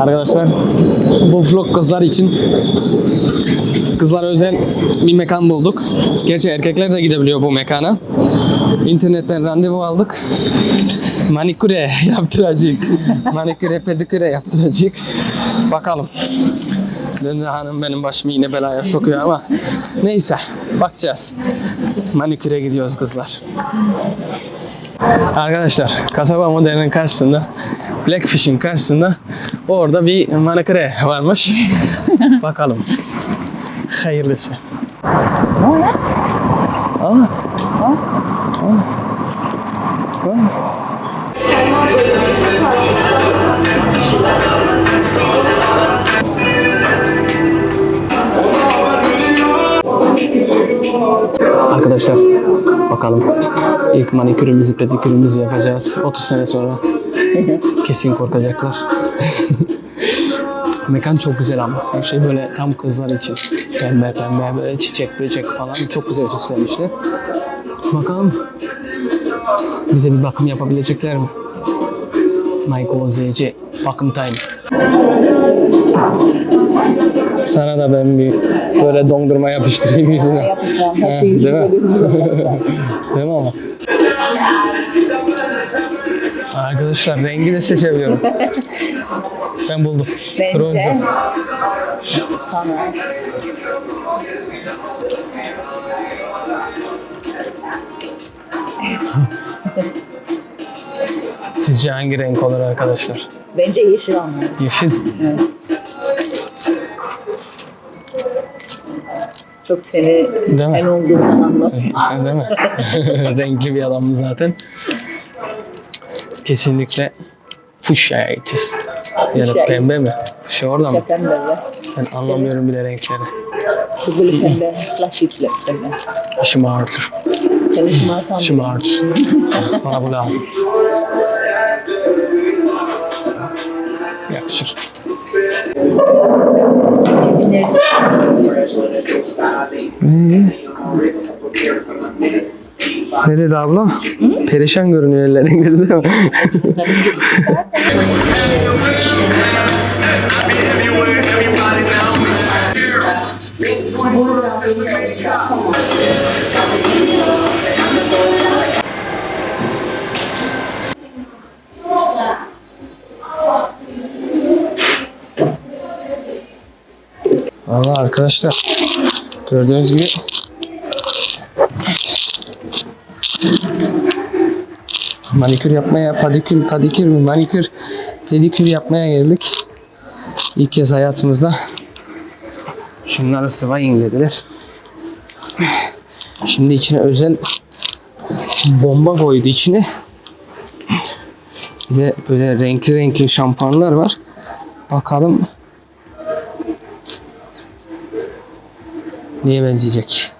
Arkadaşlar bu vlog kızlar için kızlara özel bir mekan bulduk. Gerçi erkekler de gidebiliyor bu mekana. İnternetten randevu aldık. Maniküre yaptıracak. Maniküre pediküre yaptıracak. Bakalım. Döndü hanım benim başımı yine belaya sokuyor ama neyse bakacağız. Maniküre gidiyoruz kızlar. Arkadaşlar kasaba modelinin karşısında Blackfish'in karşısında orada bir maniküre varmış. Bakalım. Hayırlısı. Aa. Aa. Aa. Arkadaşlar bakalım ilk manikürümüzü pedikürümüzü yapacağız 30 sene sonra kesin korkacaklar. Mekan çok güzel ama her şey böyle tam kızlar için pembe pembe böyle çiçek böcek falan çok güzel süslemişler. Bakalım bize bir bakım yapabilecekler mi? Michael ZC bakım time. Sana da ben bir böyle dondurma yapıştırayım yüzüne. Ha, Hep değil mi? Değil mi ama? Arkadaşlar rengi de seçebiliyorum. Ben buldum. Bence. Turuncu. Tamam. Sizce hangi renk olur arkadaşlar? Bence yeşil anlar. Yeşil. Evet. Çok seni Değil mi? en olduğundan anlat. Değil mi? Renkli bir adamım zaten. Kesinlikle fuşyaya gideceğiz. Ya da pembe mi? Fuşya orada mı? Pembe Ben anlamıyorum bile renkleri. böyle pembe, flash ipli pembe. Şımartır. Seni şımartan bir- Şımartır. Bana bu lazım. Yakışır. Çekimleriz. Ne dedi abla? Perişan görünüyor ellerin dedi değil mi? Valla arkadaşlar gördüğünüz gibi manikür yapmaya, padikür, padikür mü, manikür, pedikür yapmaya geldik. İlk kez hayatımızda. Şunları sıvayın dediler. Şimdi içine özel bomba koydu içine. Bir de böyle renkli renkli şampuanlar var. Bakalım neye benzeyecek.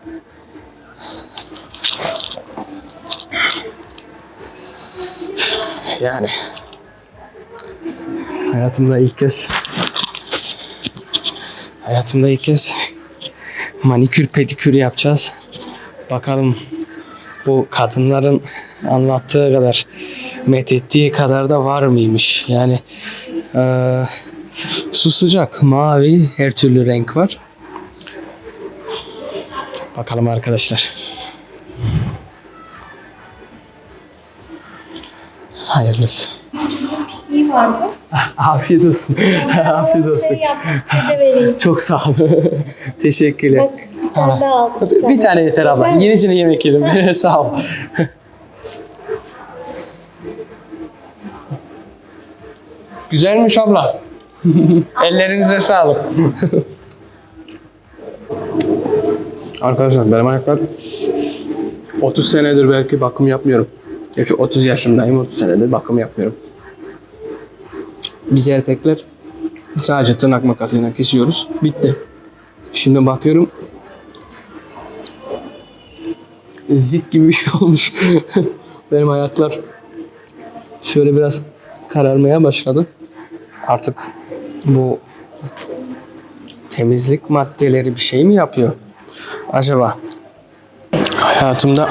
Yani hayatımda ilk kez hayatımda ilk kez manikür pedikür yapacağız. Bakalım bu kadınların anlattığı kadar methettiği kadar da var mıymış? Yani eee, su sıcak, mavi, her türlü renk var. Bakalım arkadaşlar. Hayırlısı. İyi var mı? Afiyet olsun. Afiyet olsun. Şey yaptım size de vereyim. Çok sağ ol. Teşekkürler. Bak sen de al. Bir tane yeter abla. Yenicine yemek yedim. sağ ol. Güzelmiş abla. Ellerinize sağlık. Arkadaşlar benim ayaklar 30 senedir belki bakım yapmıyorum. Gerçi 30 yaşındayım 30 senedir bakım yapmıyorum. Biz erkekler sadece tırnak makasıyla kesiyoruz. Bitti. Şimdi bakıyorum zit gibi bir şey olmuş. Benim ayaklar şöyle biraz kararmaya başladı. Artık bu temizlik maddeleri bir şey mi yapıyor? Acaba hayatımda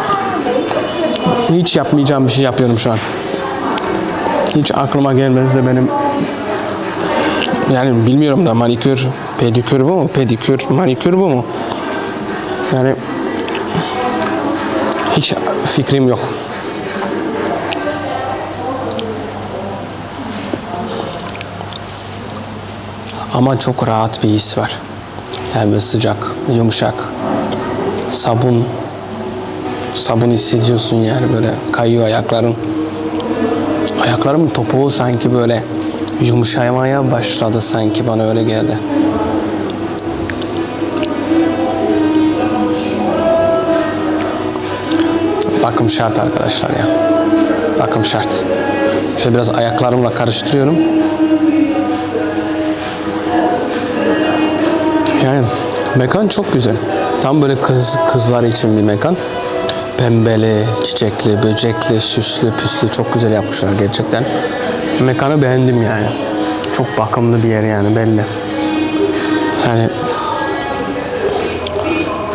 hiç yapmayacağım bir şey yapıyorum şu an. Hiç aklıma gelmez de benim Yani bilmiyorum da manikür, pedikür bu mu? Pedikür, manikür bu mu? Yani hiç fikrim yok. Ama çok rahat bir his var. Yani böyle sıcak, yumuşak. Sabun sabun hissediyorsun yani böyle kayıyor ayakların. Ayaklarımın topuğu sanki böyle yumuşamaya başladı sanki bana öyle geldi. Bakım şart arkadaşlar ya. Bakım şart. Şöyle biraz ayaklarımla karıştırıyorum. Yani mekan çok güzel. Tam böyle kız kızlar için bir mekan. Pembeli, çiçekli, böcekli, süslü, püslü çok güzel yapmışlar gerçekten. Mekanı beğendim yani. Çok bakımlı bir yer yani belli. Yani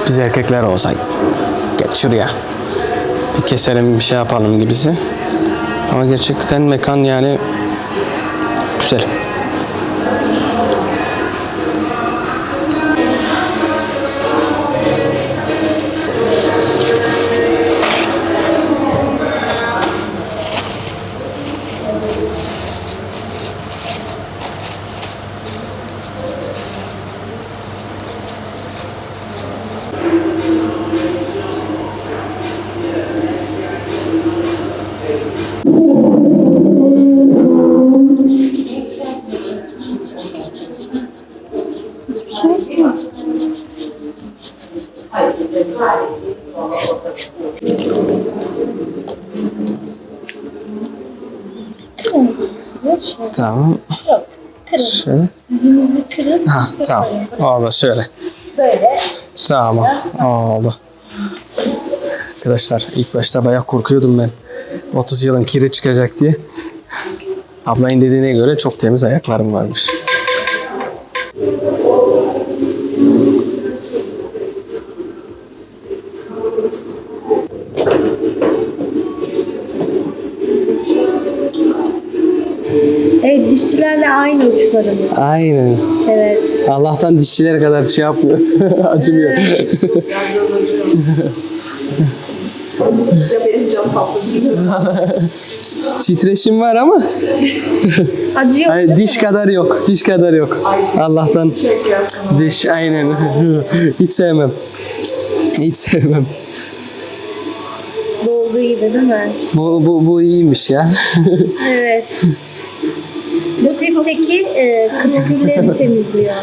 biz erkekler olsak geç şuraya bir keselim bir şey yapalım gibisi. Ama gerçekten mekan yani güzel. Tamam. Yok. Kırın. Şöyle. Dizinizi kırın. Ha, tamam. Oldu şöyle. Böyle. Tamam. Oldu. Arkadaşlar ilk başta bayağı korkuyordum ben. 30 yılın kiri çıkacak diye. Ablayın dediğine göre çok temiz ayaklarım varmış. Uçlarımız. Aynen. Evet. Allah'tan dişçiler kadar şey yapmıyor. Acımıyor. Titreşim var ama Acıyor. hani diş kadar yok. Diş kadar yok. Allah'tan diş aynen. Hiç sevmem. Hiç sevmem. Dolduğu gibi değil mi? Bu, bu, bu iyiymiş ya. Evet. Tipteki e, kıtkülleri temizliyor.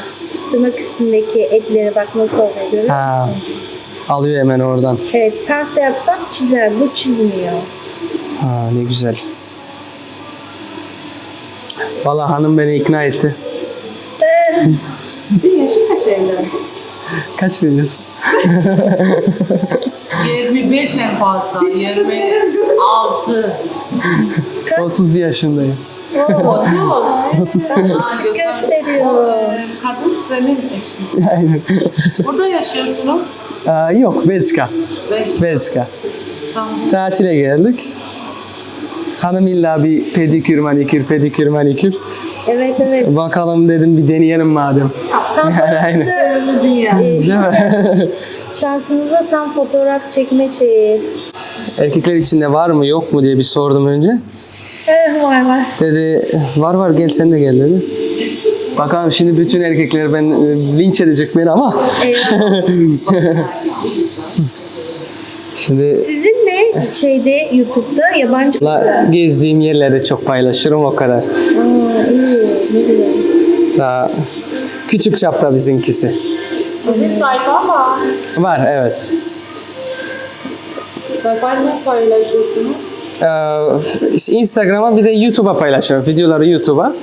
Tırnak üstündeki etlere bak nasıl oluyor görüyor ha, alıyor hemen oradan. Evet pasta yapsak çizer. Bu çizmiyor. Ha, ne güzel. Vallahi hanım beni ikna etti. Ee, Senin yaşın kaç evlen? Kaç veriyorsun? 25 en fazla. 26. 30 yaşındayım. 30. gösteriyor. Kadın senin eşin. Aynen. Burada yaşıyorsunuz. Aa, yok Belçika. Belçika. Tamam. Tatile geldik. Hanım illa bir pedikür, manikür, pedikür, manikür. Evet evet. Bakalım dedim bir deneyelim madem. Tam Yani aynen. e, Değil mi? şansınıza tam fotoğraf çekme şeyi. Erkekler içinde var mı yok mu diye bir sordum önce. Evet var var. Dedi var var gel sen de gel dedi. Bakalım şimdi bütün erkekler ben e, linç edecek beni ama şimdi Sizinle şeyde YouTube'da yabancı... la, gezdiğim yerlerde çok paylaşırım o kadar. Aa, iyi. Ne güzel. Daha küçük çapta bizimkisi. Sizin sayfa var. Var evet. Sayfayı nasıl paylaşıyorsunuz? Ee, Instagram'a bir de YouTube'a paylaşıyorum. Videoları YouTube'a.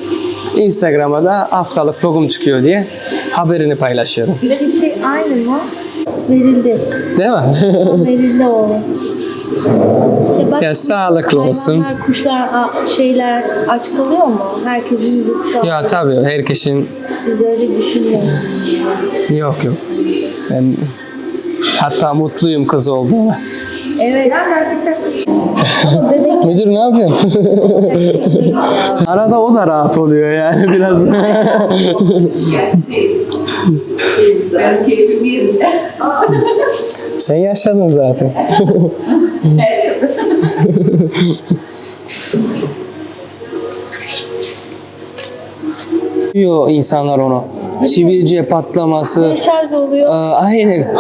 Instagram'a da haftalık vlogum çıkıyor diye haberini paylaşıyorum. İkisi aynı mı? Verildi. Değil mi? Verildi o. Ya bak, ya sağlıklı olsun. Hayvanlar, kuşlar, şeyler aç kalıyor mu? Herkesin rızkı Ya alıyor. tabii herkesin Siz öyle düşünmeyin. yok yok. Ben hatta mutluyum kız olduğuma. Evet. Müdür ne yapıyorsun? Arada o da rahat oluyor yani biraz. Benim keyfim yerinde. Sen yaşadın zaten. Diyor insanlar onu. Sivilce patlaması. Şarj oluyor. Aa, aynen.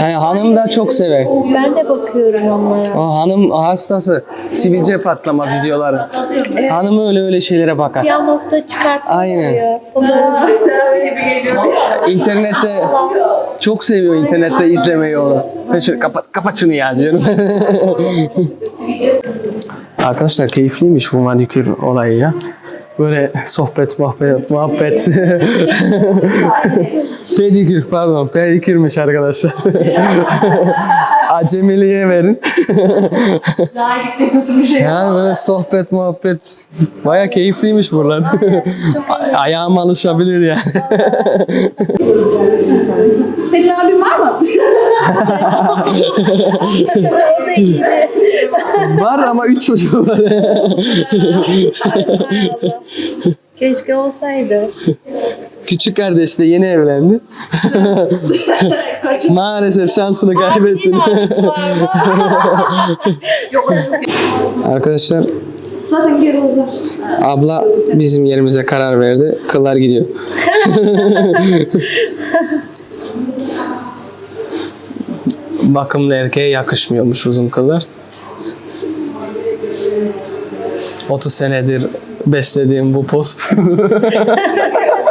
Yani hanım da çok sever. Ben de bakıyorum onlara. O hanım hastası. Sivilce patlama videoları. Hanım öyle öyle şeylere bakar. Siyah nokta çıkartılıyor. Aynen. İnternette çok seviyor internette izlemeyi onu. Kapat, kapat şunu ya diyorum. Arkadaşlar keyifliymiş bu madikür olayı ya. Böyle sohbet, muhabbet, muhabbet. pedikür pardon, pedikürmüş arkadaşlar. Acemiliğe verin. yani böyle sohbet, muhabbet. Baya keyifliymiş buralar. Ayağım alışabilir yani. Senin abin var mı? Var ama üç çocuğu var. Keşke olsaydı. Küçük kardeş de yeni evlendi. Maalesef şansını kaybettin. Arkadaşlar Zaten geri abla bizim yerimize karar verdi. Kıllar gidiyor. Bakımlı erkeğe yakışmıyormuş uzun kıllar. 30 senedir beslediğim bu post.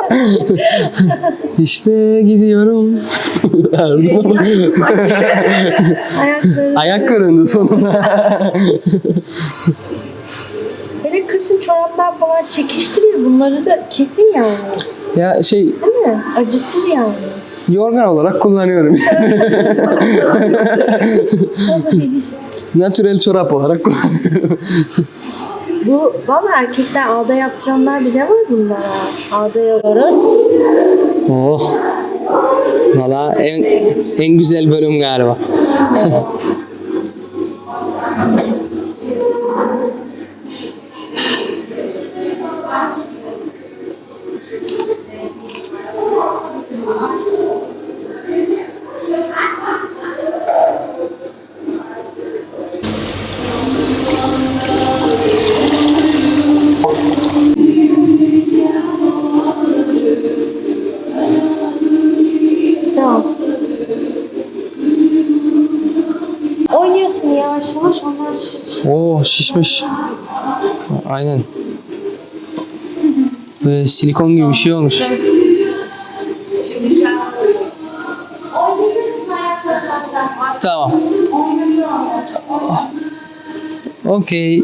işte gidiyorum. Ayakları. Ayak göründü sonunda. Hele kışın çoraplar falan çekiştirir. Bunları da kesin yani. ya şey Değil mi? Acıtır yani. yorgan olarak kullanıyorum. Natürel çorap olarak kullanıyorum. Bu valla erkekler ağda yaptıranlar bile var bunlara. Ağda yaparız. oh. Valla en, en güzel bölüm galiba. Tamam. Şişmiş. Aynen. Böyle silikon gibi bir şey olmuş. Tamam. Okey.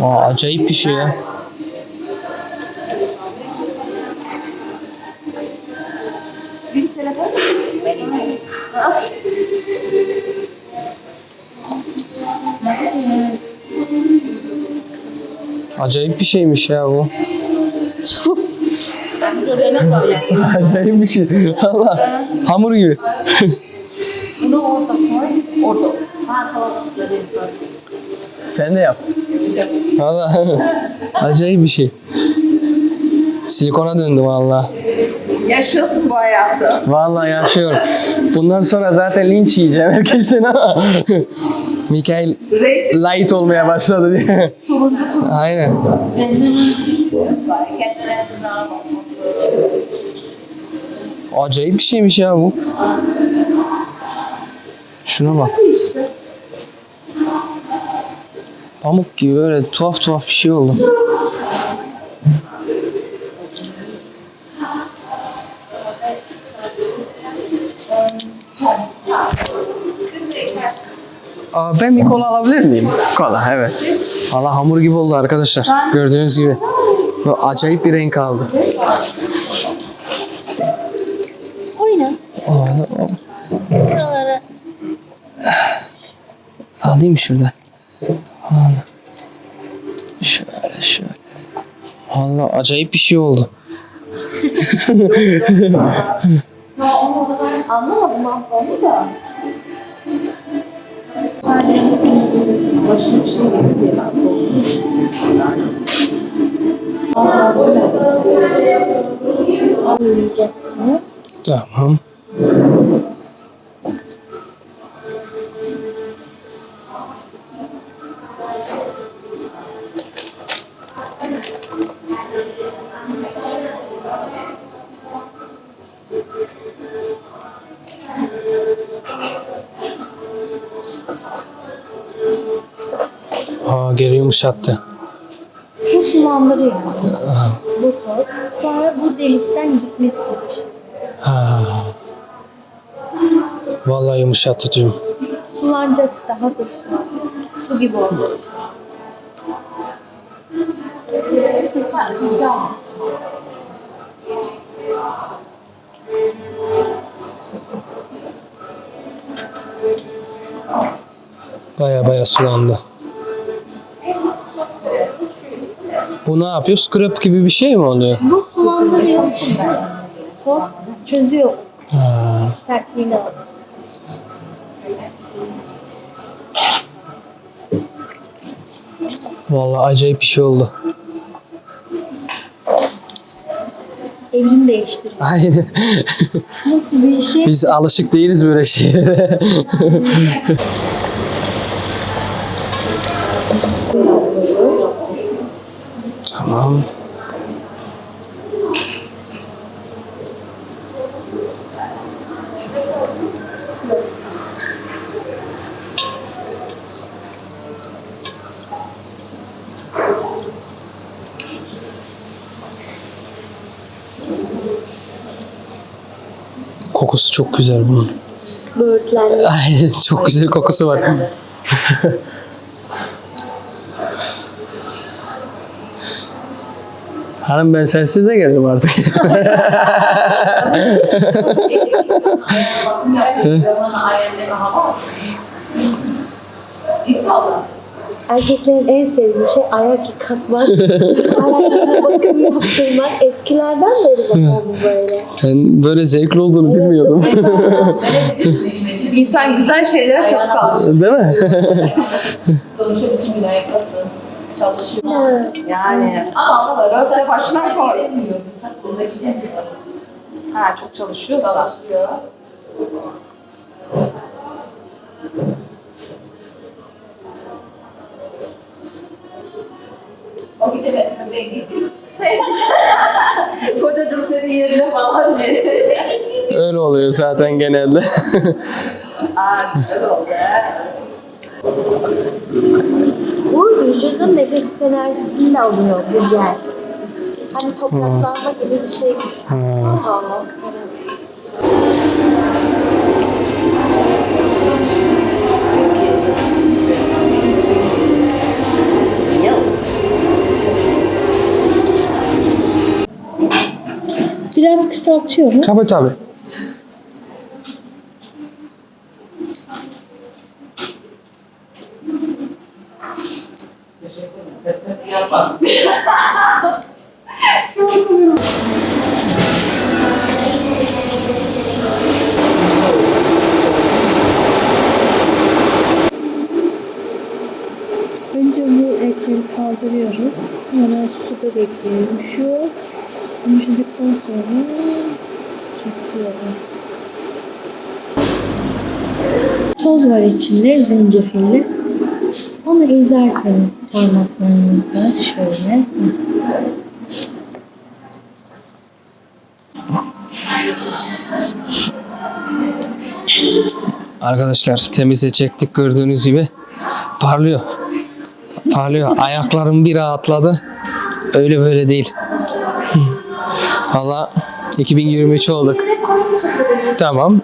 Aa, acayip bir şey ya. Acayip bir şeymiş ya bu. Acayip bir şey. Allah. Hamur gibi. Bunu orada koy. Orada. Sen de yap. Valla. Acayip bir şey. Silikona döndü valla. Yaşıyorsun bu hayatı. Vallahi yaşıyorum. Bundan sonra zaten linç yiyeceğim herkesten ama. Mikael Renk light olmaya başladı diye. Aynen. Acayip bir şeymiş ya bu. Şuna bak. Pamuk gibi böyle tuhaf tuhaf bir şey oldu. Aa, ben bir kola alabilir miyim? Kola evet. Valla hamur gibi oldu arkadaşlar. Gördüğünüz gibi. Böyle acayip bir renk aldı. oyna. Aa, Buralara. Alayım şuradan. Al. Şöyle şöyle. Allah acayip bir şey oldu. Anlamadım aslında da. Başına bir şey gelir diye ben korktum. Yiyeceksiniz. Tamam. Aa geri yumuşattı. Bu sulandırıyor. Bu toz. Sonra bu delikten gitmesi için. Ha. Vallahi yumuşattı dün. Sulanacak daha da sulanacak. Su gibi olacak. Baya baya sulandı. Bu ne yapıyor? Scrub gibi bir şey mi oluyor? Bu sulandırıyor. Toz çözüyor Ha. sertliğini alıyor. Vallahi acayip bir şey oldu. Evrim değiştiriyor. Aynen. Nasıl bir şey? Biz alışık değiliz böyle şeylere. Kokusu çok güzel bunun. Böğürtlenli. Aynen çok güzel kokusu var. Hanım ben sensiz de gelirim artık. Erkeklerin en sevdiği şey ayak yıkatmak, ayaklarına bakım yaptırmak. Eskilerden beri bakalım bu böyle. Ben böyle zevkli olduğunu bilmiyordum. İnsan güzel şeylere çok karşı. Değil mi? Sonuçta bütün gün ayaktasın. Çalışıyor. Yani Ama Köfte başına koy. Ha çok çalışıyorsa. Çalışıyor. O gidemedi. Ben gidiyorum. Kocacığım senin yerine falan diye. Öyle oluyor zaten genelde. Aa güzel oldu. Bu vücudun negatif enerjisini de alıyor bu yer. Hani topraklanma gibi bir şey. Allah Allah. Kısaltıyorum. tabii tabii. Önce bu ekleri kaldırıyoruz. Sonra suda bekliyor. Yumuşuyor. Yumuşadıktan sonra kesiyoruz. Toz var içinde zencefilli. Onu ezerseniz parmaklarınızla şöyle. Arkadaşlar temize çektik gördüğünüz gibi. Parlıyor. Parlıyor. Ayaklarım bir rahatladı. Öyle böyle değil. Valla 2023 olduk. Tamam.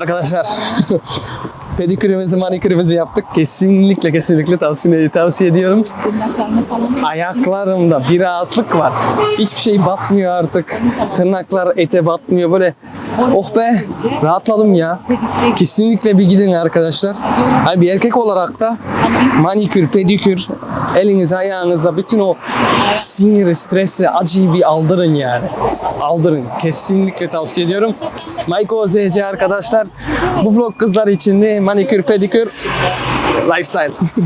Arkadaşlar pedikürümüzü, manikürümüzü yaptık. Kesinlikle kesinlikle tavsiye, tavsiye ediyorum. Ayaklarımda bir rahatlık var. Hiçbir şey batmıyor artık. Tırnaklar ete batmıyor. Böyle oh be rahatladım ya. Kesinlikle bir gidin arkadaşlar. Hani bir erkek olarak da manikür, pedikür, eliniz ayağınızda bütün o siniri, stresi, acıyı bir aldırın yani. Aldırın. Kesinlikle tavsiye ediyorum. Mike OZC arkadaşlar. Bu vlog kızlar için de manikür, pedikür, lifestyle.